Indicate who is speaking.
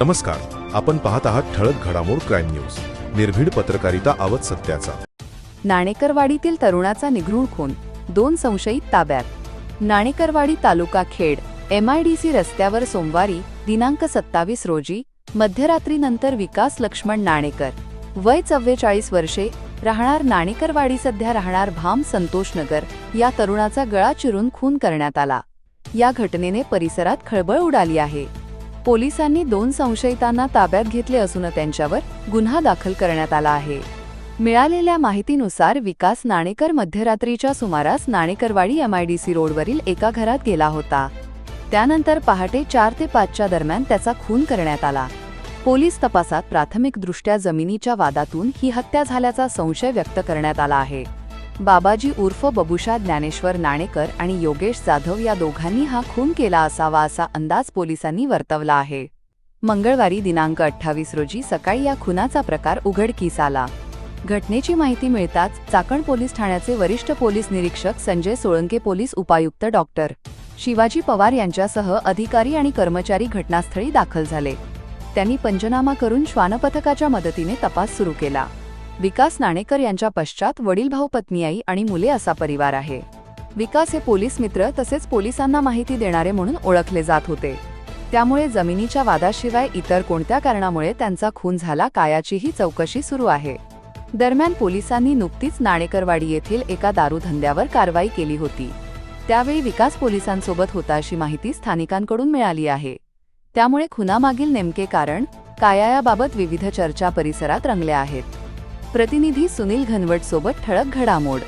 Speaker 1: नमस्कार. आपण पाहत आहात ठळक घडामोड क्राईम न्यूज. निर्भीड पत्रकारिता आवत सत्याचा.
Speaker 2: नाणेकरवाडीतील तरुणाचा निघृण खून. दोन संशयित ताब्यात. नाणेकरवाडी तालुका खेड एमआयडीसी रस्त्यावर सोमवारी दिनांक सत्तावीस रोजी मध्यरात्रीनंतर विकास लक्ष्मण नाणेकर. वय चव्वेचाळीस वर्षे राहणार नाणेकरवाडी सध्या राहणार भाम संतोषनगर या तरुणाचा गळा चिरून खून करण्यात आला. या घटनेने परिसरात खळबळ उडाली आहे. पोलिसांनी दोन संशयितांना ताब्यात घेतले असून त्यांच्यावर गुन्हा दाखल करण्यात आला आहे. मिळालेल्या माहितीनुसार विकास नाणेकर मध्यरात्रीच्या सुमारास नाणेकरवाडी एमआयडीसी रोडवरील एका घरात गेला होता. त्यानंतर पहाटे चार ते पाचच्या दरम्यान त्याचा खून करण्यात आला. पोलीस तपासात प्राथमिकदृष्ट्या जमिनीच्या वादातून ही हत्या झाल्याचा संशय व्यक्त करण्यात आला आहे. बाबाजी उर्फ बबुशा ज्ञानेश्वर नाणेकर आणि योगेश जाधव या दोघांनी हा खून केला असावा असा अंदाज पोलिसांनी वर्तवला आहे. मंगळवारी दिनांक अठ्ठावीस रोजी सकाळी या खुनाचा प्रकार उघडकीस आला. घटनेची माहिती मिळताच चाकण पोलीस ठाण्याचे वरिष्ठ पोलीस निरीक्षक संजय सोळंके पोलीस उपायुक्त डॉक्टर शिवाजी पवार यांच्यासह अधिकारी आणि कर्मचारी घटनास्थळी दाखल झाले. त्यांनी पंचनामा करून श्वानपथकाच्या मदतीने तपास सुरू केला. विकास नाणेकर यांच्या पश्चात वडील भाऊ पत्नी आई आणि मुले असा परिवार आहे. विकास हे पोलीस मित्र तसेच पोलिसांना माहिती देणारे म्हणून ओळखले जात होते. त्यामुळे जमिनीच्या वादाशिवाय इतर कोणत्या कारणामुळे त्यांचा खून झाला कायाचीही चौकशी सुरू आहे. दरम्यान पोलिसांनी नुकतीच नाणेकरवाडी येथील एका दारूधंद्यावर कारवाई केली होती. त्यावेळी विकास पोलिसांसोबत होता अशी माहिती स्थानिकांकडून मिळाली आहे. त्यामुळे खुनामागील नेमके कारण कायायाबाबत विविध चर्चा परिसरात रंगल्या आहेत. प्रतिनिधी सुनील घनवट सोबत ठळक घडामोड.